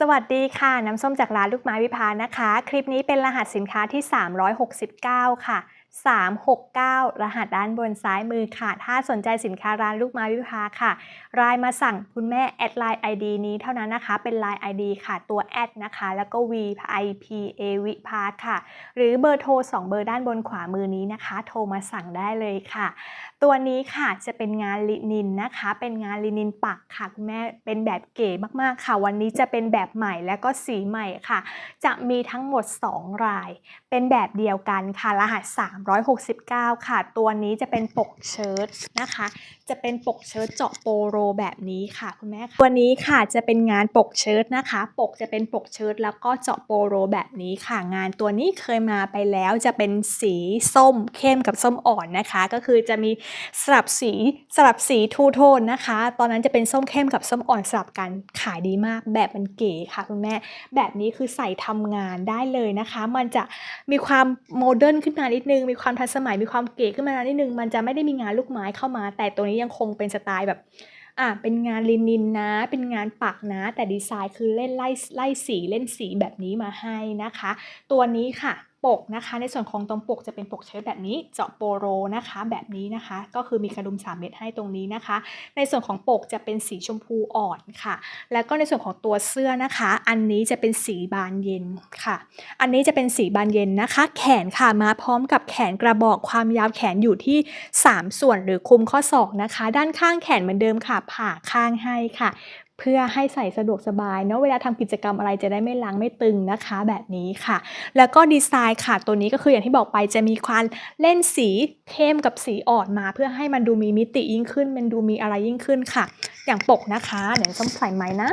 สวัสดีค่ะ น้ำส้มจากร้านลูกไม้วิภานะคะ คลิปนี้เป็นรหัสสินค้าที่ 369 ค่ะ 369 รหัสด้านบนซ้ายมือค่ะ ถ้าสนใจสินค้าร้านลูกไม้วิภาค่ะ รายมาสั่งคุณแม่แอดไลน์ ID นี้เท่านั้นนะคะ เป็น Line ID ค่ะตัวแอดนะคะ แล้วก็ V I P A วิภาค่ะ หรือเบอร์โทร 2 เบอร์ด้านบนขวามือนี้นะคะ โทรมาสั่งได้เลยค่ะ ตัวนี้ค่ะจะเป็นงานลินินนะคะ เป็นงานลินินปักค่ะคุณแม่เป็นแบบเก๋มากๆค่ะ วันนี้จะเป็นแบบใหม่และก็สีใหม่ค่ะ จะมีทั้งหมด 2 ราย เป็นแบบเดียวกันค่ะรหัส369 ค่ะ ตัวนี้จะเป็นปกเชิ้ตนะคะ จะเป็นปกเชิ้ตเจาะโปโรแบบนี้ค่ะคุณแม่ตัวนี้ค่ะจะเป็นงานปกเชิ้ตนะคะ ปกจะเป็นปกเชิ้ตแล้วก็เจาะโปโรแบบนี้ค่ะ งานตัวนี้เคยมาไปแล้วจะเป็นสีส้มเข้มกับส้มอ่อนนะคะ ก็คือจะมีสลับสีสลับสีทูโทนนะคะ ตอนนั้นจะเป็นส้มเข้มกับส้มอ่อนสลับกันขายดีมากแบบมันเก๋ค่ะคุณแม่ แบบนี้คือใส่ทำงานได้เลยนะคะ มันจะมีความโมเดิร์นขึ้นมานิดนึงมีีความทันสมัยมีความเก๋ขึ้นมานิดนึงมันจะไม่ได้มีงานลูกไม้เข้ามา แต่ตัวนี้ยังคงเป็นสไตล์แบบอะเป็นงานลินินนะ เป็นงานปักนะ แต่ดีไซน์คือเล่นไล่ไล่สีเล่นสีแบบนี้มาให้นะคะ ตัวนี้ค่ะ ปกนะคะ ในส่วนของตรงปกจะเป็นปกเชิ้ตแบบนี้เจาะโปโรนะคะ แบบนี้นะคะ ก็คือมีกระดุม 3 เม็ดให้ตรงนี้นะคะ ในส่วนของปกจะเป็นสีชมพูอ่อนค่ะ แล้วก็ในส่วนของตัวเสื้อนะคะ อันนี้จะเป็นสีบานเย็นค่ะ อันนี้จะเป็นสีบานเย็นนะคะ แขนค่ะมาพร้อมกับแขนกระบอกความยาวแขนอยู่ที่ 3 ส่วนหรือคุมข้อศอกนะคะ ด้านข้างแขนเหมือนเดิมค่ะผ่าข้างให้ค่ะ เพื่อให้ใส่สะดวกสบายเนาะเวลาทำกิจกรรมอะไรจะได้ไม่ล้างไม่ตึงนะคะ แบบนี้ค่ะ แล้วก็ดีไซน์ค่ะตัวนี้ก็คืออย่างที่บอกไปจะมีความเล่นสีเข้มกับสีอ่อนมา เพื่อให้มันดูมีมิติยิ่งขึ้น มันดูมีอะไรยิ่งขึ้นค่ะ อย่างปกนะคะเดี๋ยวส้มใส่ไหมนะ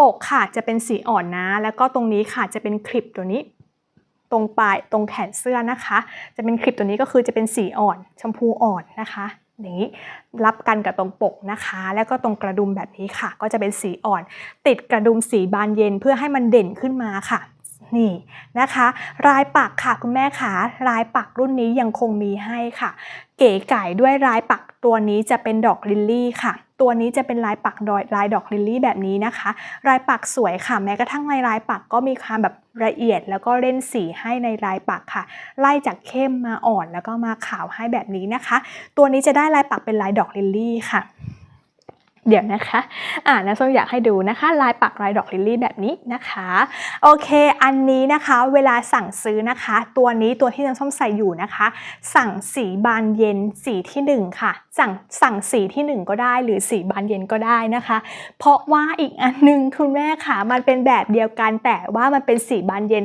ปกค่ะจะเป็นสีอ่อนนะ แล้วก็ตรงนี้ค่ะจะเป็นคลิปตัวนี้ตรงปลายตรงแขนเสื้อนะคะ จะเป็นคลิปตัวนี้ก็คือจะเป็นสีอ่อน ชมพูอ่อนนะคะ อย่างนี้รับกันกับตรงปกนะคะ แล้วก็ตรงกระดุมแบบนี้ค่ะ ก็จะเป็นสีอ่อน ติดกระดุมสีบานเย็นเพื่อให้มันเด่นขึ้นมาค่ะนี่นะคะลายปักค่ะคุณแม่ขาลายปักรุ่นนี้ยังคงมีให้ค่ะ เก๋ไก่ด้วยลายปักตัวนี้จะเป็นดอกลิลลี่ค่ะ ตัวนี้จะเป็นลายปักดอยลายดอกลิลลี่แบบนี้นะคะ ลายปักสวยค่ะ แม้กระทั่งในลายปักก็มีความแบบละเอียดแล้วก็เล่นสีให้ในลายปักค่ะ ไล่จากเข้มมาอ่อนแล้วก็มาขาวให้แบบนี้นะคะ ตัวนี้จะได้ลายปักเป็นลายดอกลิลลี่ค่ะ เดี๋ยวนะคะ อ่านะส้มอยากให้ดูนะคะ ลายปักลายดอกลิลลี่แบบนี้นะคะ โอเค อันนี้นะคะ เวลาสั่งซื้อนะคะ ตัวนี้ตัวที่น้ำส้มใส่อยู่นะคะ สั่งสีบานเย็นสีที่หนึ่งค่ะ สั่งสั่งสีที่หนึ่งก็ได้ หรือสีบานเย็นก็ได้นะคะ เพราะว่าอีกอันหนึงคุณแม่ค่ะ มันเป็นแบบเดียวกันแต่ว่ามันเป็นสีบานเย็น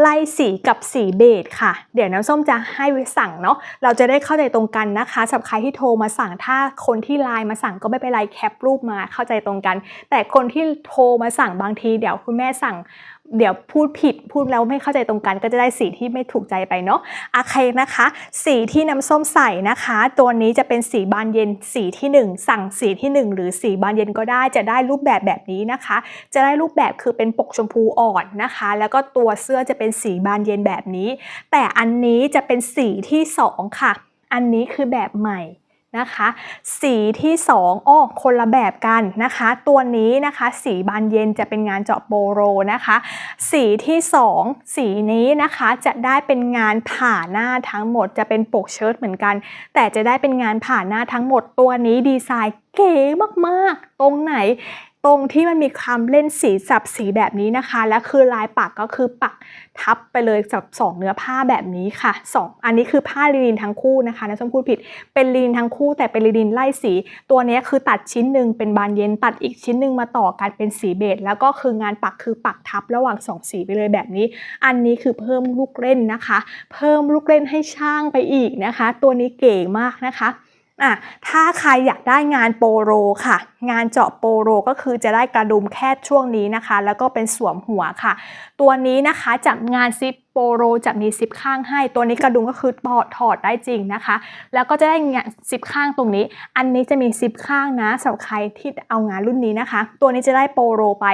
ไล่สีกับสีเบจค่ะ เดี๋ยวน้ำส้มจะให้สั่งเนาะ เราจะได้เข้าใจตรงกันนะคะสำหรับใครที่โทรมาสั่งถ้าคนที่ไลน์มาสั่งก็ไม่เป็นไรแคปรูปมาเข้าใจตรงกัน แต่คนที่โทรมาสั่งบางที เดี๋ยวคุณแม่สั่ง เดี๋ยวพูดผิดพูดแล้วไม่เข้าใจตรงกัน ก็จะได้สีที่ไม่ถูกใจไปเนาะโอเคนะคะ สีที่น้ำส้มใส่นะคะ ตัวนี้จะเป็นสีบานเย็นสีที่หนึ่งสั่งสีที่หนึ่งหรือสีบานเย็นก็ได้จะได้รูปแบบแบบนี้นะคะ จะได้รูปแบบคือเป็นปกชมพูอ่อนนะคะ แล้วก็ตัวเสื้อจะเป็นสีบานเย็นแบบนี้ แต่อันนี้จะเป็นสีที่สองค่ะ อันนี้คือแบบใหม่ นะคะ สีที่2อ้อคนละแบบกันนะคะ ตัวนี้นะคะสีบานเย็นจะเป็นงานเจาะโบโรนะคะ สีที่ 2 สีนี้นะคะจะได้เป็นงานผ่าหน้าทั้งหมดจะเป็นปกเชิ้ตเหมือนกัน แต่จะได้เป็นงานผ่าหน้าทั้งหมดตัวนี้ดีไซน์เก๋มากๆ ตรงไหน ตรงที่มันมีความเล่นสีสับสีแบบนี้นะคะ และคือลายปักก็คือปักทับไปเลยกับสองเนื้อผ้าแบบนี้ค่ะสองอันนี้คือผ้าลีนินทั้งคู่นะคะนะส้มพูดผิด เป็นลีนินทั้งคู่แต่เป็นลีนินไล่สี ตัวนี้คือตัดชิ้นหนึ่งเป็นบานเย็นตัดอีกชิ้นหนึ่งมาต่อกันเป็นสีเบจแล้วก็คืองานปักคือปักทับระหว่างสองสีไปเลยแบบนี้ อันนี้คือเพิ่มลูกเล่นนะคะ เพิ่มลูกเล่นให้ช่างไปอีกนะคะ ตัวนี้เก๋มากนะคะ อะถ้าใครอยากได้งานโปโรค่ะ งานเจาะโปโรก็คือจะได้กระดุมแค่ช่วงนี้นะคะ แล้วก็เป็นสวมหัวค่ะ ตัวนี้นะคะจากงานซิป โปโรจะมีซิปข้างให้ ตัวนี้กระดุมก็คือถอดถอดได้จริงนะคะ แล้วก็จะได้งานซิปข้างตรงนี้ อันนี้จะมีซิปข้างนะสำหรับใครที่เอางานรุ่นนี้นะคะ ตัวนี้จะได้โปโรไป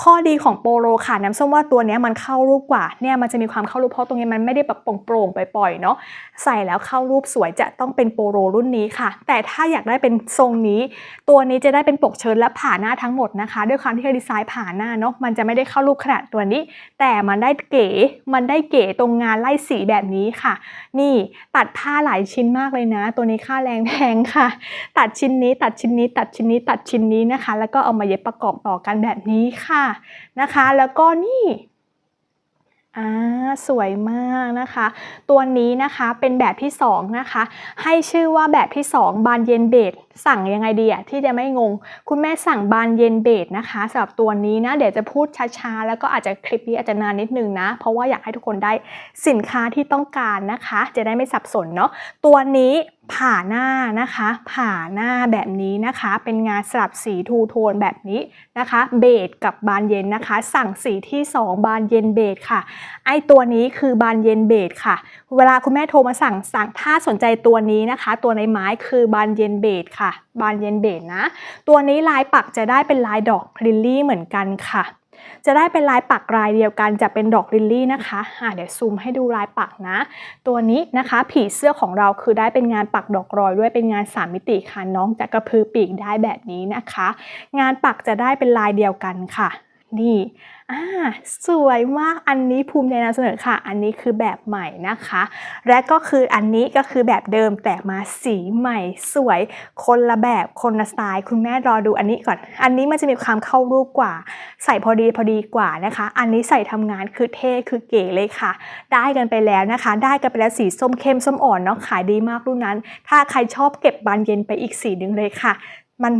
ข้อดีของโปโลค่ะน้ำส้มว่าตัวนี้มันเข้ารูปกว่าเนี่ยมันจะมีความเข้ารูปเพราะตรงนี้มันไม่ได้แบบโปร่งๆไปปล่อยๆเนาะใส่แล้วเข้ารูปสวยจะต้องเป็นโปโลรุ่นนี้ค่ะ แต่ถ้าอยากได้เป็นทรงนี้ ตัวนี้จะได้เป็นปกเชิ้ตและผ่าหน้าทั้งหมดนะคะ ด้วยความที่ดีไซน์ผ่าหน้าเนาะมันจะไม่ได้เข้ารูปขนาดตัวนี้ แต่มันได้เก๋มันได้เก๋ตรงงานไล่สีแบบนี้ค่ะ นี่ตัดผ้าหลายชิ้นมากเลยนะ ตัวนี้ค่าแรงแพงค่ะ ตัดชิ้นนี้ ตัดชิ้นนี้ ตัดชิ้นนี้ ตัดชิ้นนี้นะคะ แล้วก็เอามาเย็บประกอบต่อกันแบบนี้ค่ะนะคะ แล้วก็นี่อ่าสวยมากนะคะ ตัวนี้นะคะเป็นแบบที่สองนะคะ ให้ชื่อว่าแบบที่สองบานเย็นเบด สั่งยังไงดีอะที่จะไม่งง คุณแม่สั่งบานเย็นเบดนะคะสำหรับตัวนี้นะ เดี๋ยวจะพูดช้าๆ แล้วก็อาจจะคลิปนี้อาจจะนานนิดนึงนะ เพราะว่าอยากให้ทุกคนได้สินค้าที่ต้องการนะคะ จะได้ไม่สับสนเนาะตัวนี้ผ่าหน้านะคะ ผ่าหน้าแบบนี้นะคะ เป็นงานสลับสีทูโทนแบบนี้นะคะ เบดกับบานเย็นนะคะ สั่งสีที่ 2 บานเย็นเบดค่ะ ไอตัวนี้คือบานเย็นเบดค่ะ เวลาคุณแม่โทรมาสั่งสั่งถ้าสนใจตัวนี้นะคะ ตัวในไม้คือบานเย็นเบดค่ะบานเย็นเบดนะ ตัวนี้ลายปักจะได้เป็นลายดอกลิลลี่เหมือนกันค่ะ จะได้เป็นลายปักลายเดียวกันจะเป็นดอกลิลลี่นะคะะเดี๋ยวซูมให้ดูลายปักนะ ตัวนี้นะคะผีเสื้อของเราคือได้เป็นงานปักดอกรอยด้วยเป็นงานสามมิติค่ะน้องจะกระพือปีกได้แบบนี้นะคะ งานปักจะได้เป็นลายเดียวกันค่ะ นี่อ่าสวยมาก อันนี้ภูมิใจนำเสนอค่ะ อันนี้คือแบบใหม่นะคะ และก็คืออันนี้ก็คือแบบเดิมแต่มาสีใหม่สวย คนละแบบคนละสไตล์ คุณแม่รอดูอันนี้ก่อน อันนี้มันจะมีความเข้ารูปกว่า ใส่พอดีพอดีกว่านะคะ อันนี้ใส่ทำงานคือเท่คือเก๋เลยค่ะ ได้กันไปแล้วนะคะ ได้กันไปแล้วสีส้มเข้มส้มอ่อนเนาะขายดีมากรุ่นนั้น ถ้าใครชอบเก็บบานเย็นไปอีกสีหนึ่งเลยค่ะ มัน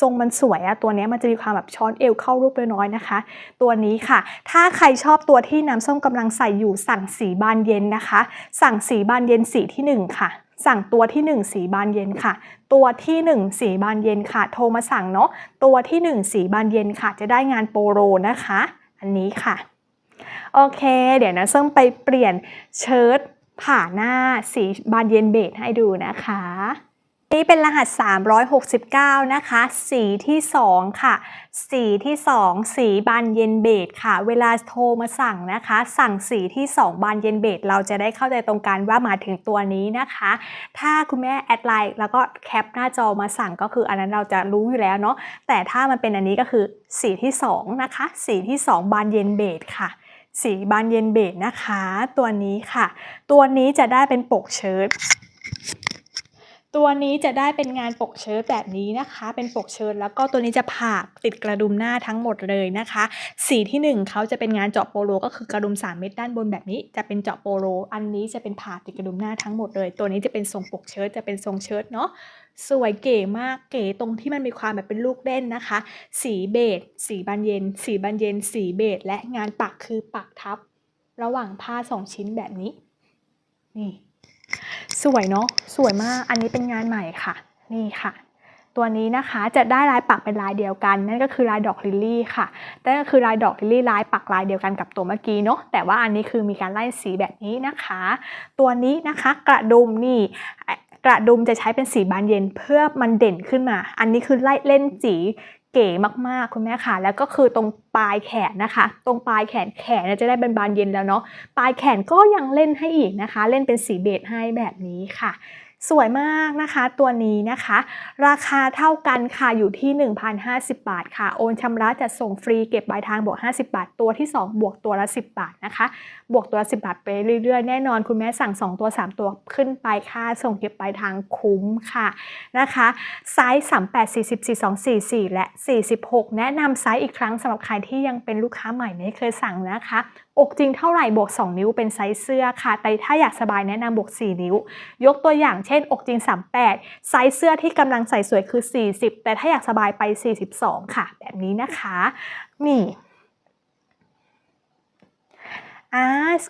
ทรงมันสวยอะตัวนี้มันจะมีความแบบช้อนเอวเข้ารูปน้อยนะคะ ตัวนี้ค่ะ ถ้าใครชอบตัวที่น้ำส้มกำลังใส่อยู่สั่งสีบานเย็นนะคะ สั่งสีบานเย็นสีที่หนึ่งค่ะ สั่งตัวที่หนึ่งสีบานเย็นค่ะ ตัวที่หนึ่งสีบานเย็นค่ะ โทรมาสั่งเนาะตัวที่หนึ่งสีบานเย็นค่ะ จะได้งานโปโลนะคะ อันนี้ค่ะโอเค เดี๋ยวนะส้มไปเปลี่ยนเชิ้ตผ่าหน้าสีบานเย็นเบจให้ดูนะคะ นี่เป็นรหัส 369 นะคะ สีที่ 2 ค่ะ สีที่ 2 สีบานเย็นเบจค่ะ เวลาโทรมาสั่งนะคะ สั่งสีที่ 2 บานเย็นเบจเราจะได้เข้าใจตรงกันว่ามาถึงตัวนี้นะคะ ถ้าคุณแม่แอดไลน์แล้วก็แคปหน้าจอมาสั่งก็คืออันนั้นเราจะรู้อยู่แล้วเนาะ แต่ถ้ามันเป็นอันนี้ก็คือสีที่ 2 นะคะ สีที่ 2 บานเย็นเบจค่ะสีบานเย็นเบจนะคะ ตัวนี้ค่ะ ตัวนี้จะได้เป็นปกเชิ้ต ตัวนี้จะได้เป็นงานปกเชิ้ตแบบนี้นะคะ เป็นปกเชิ้ตแล้วก็ตัวนี้จะผ่าติดกระดุมหน้าทั้งหมดเลยนะคะ สีที่ 1เขาจะเป็นงานเจาะโปโล ก็คือกระดุม 3 เม็ดด้านบนแบบนี้ จะเป็นเจาะโปโล อันนี้จะเป็นผ่าติดกระดุมหน้าทั้งหมดเลย ตัวนี้จะเป็นทรงปกเชิ้ตจะเป็นทรงเชิ้ตเนาะสวยเก๋มากเก๋ตรงที่มันมีความแบบเป็นลูกเล่นนะคะ สีเบจสีบานเย็น สีบานเย็น สีเบจและงานปักคือปักทับ ระหว่างผ้าสองชิ้นแบบนี้นี่ สวยเนาะสวยมากอันนี้เป็นงานใหม่ค่ะ นี่ค่ะ ตัวนี้นะคะจะได้ลายปักเป็นลายเดียวกัน นั่นก็คือลายดอกลิลลี่ค่ะนั่นก็คือลายดอกลิลลี่ลายปักลายเดียวกันกับตัวเมื่อกี้เนาะแต่ว่าอันนี้คือมีการไล่สีแบบนี้นะคะ ตัวนี้นะคะกระดุมนี่กระดุมจะใช้เป็นสีบานเย็นเพื่อมันเด่นขึ้นมา อันนี้คือไล่เล่นสี ก๋มากๆคุณแม่ค่ะ แล้วก็คือตรงปลายแขนนะคะ ตรงปลายแขนแขนจะได้เป็นบานเย็นแล้วเนาะปลายแขนก็ยังเล่นให้อีกนะคะ เล่นเป็นสีเบจให้แบบนี้ค่ะ สวยมากนะคะตัวนี้นะคะ ราคาเท่ากันค่ะอยู่ที่ 1,050 บาทค่ะ โอนชำระจัดส่งฟรีเก็บปลายทางบวก 50 บาท ตัวที่ 2 บวกตัวละ 10 บาทนะคะ บวกตัวละ 10 บาทไปเรื่อยๆ แน่นอนคุณแม่สั่ง 2 ตัว 3 ตัวขึ้นไปค่าส่งเก็บปลายทางคุ้มค่ะนะคะไซส์38 40 42 44 และ 46 แนะนำไซส์อีกครั้งสำหรับใครที่ยังเป็นลูกค้าใหม่ไม่เคยสั่งนะคะ อกจริงเท่าไหร่บวก 2 นิ้วเป็นไซส์เสื้อค่ะ แต่ถ้าอยากสบายแนะนำบวก 4 นิ้ว ยกตัวอย่างเช่น อกจริง 38 ไซส์เสื้อที่กำลังใส่สวยคือ 40 แต่ถ้าอยากสบายไป 42 ค่ะ แบบนี้นะคะ นี่อ่า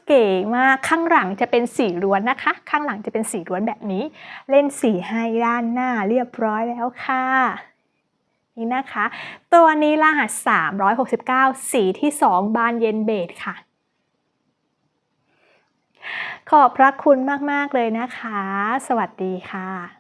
เก๋มากข้างหลังจะเป็นสีล้วนนะคะ ข้างหลังจะเป็นสีล้วนแบบนี้ เล่นสีให้ด้านหน้าเรียบร้อยแล้วค่ะนี่นะคะ ตัวนี้รหัส 369 สีที่ 2 บานเย็นเบจค่ะ ขอบพระคุณมาก ๆ เลยนะคะ สวัสดีค่ะ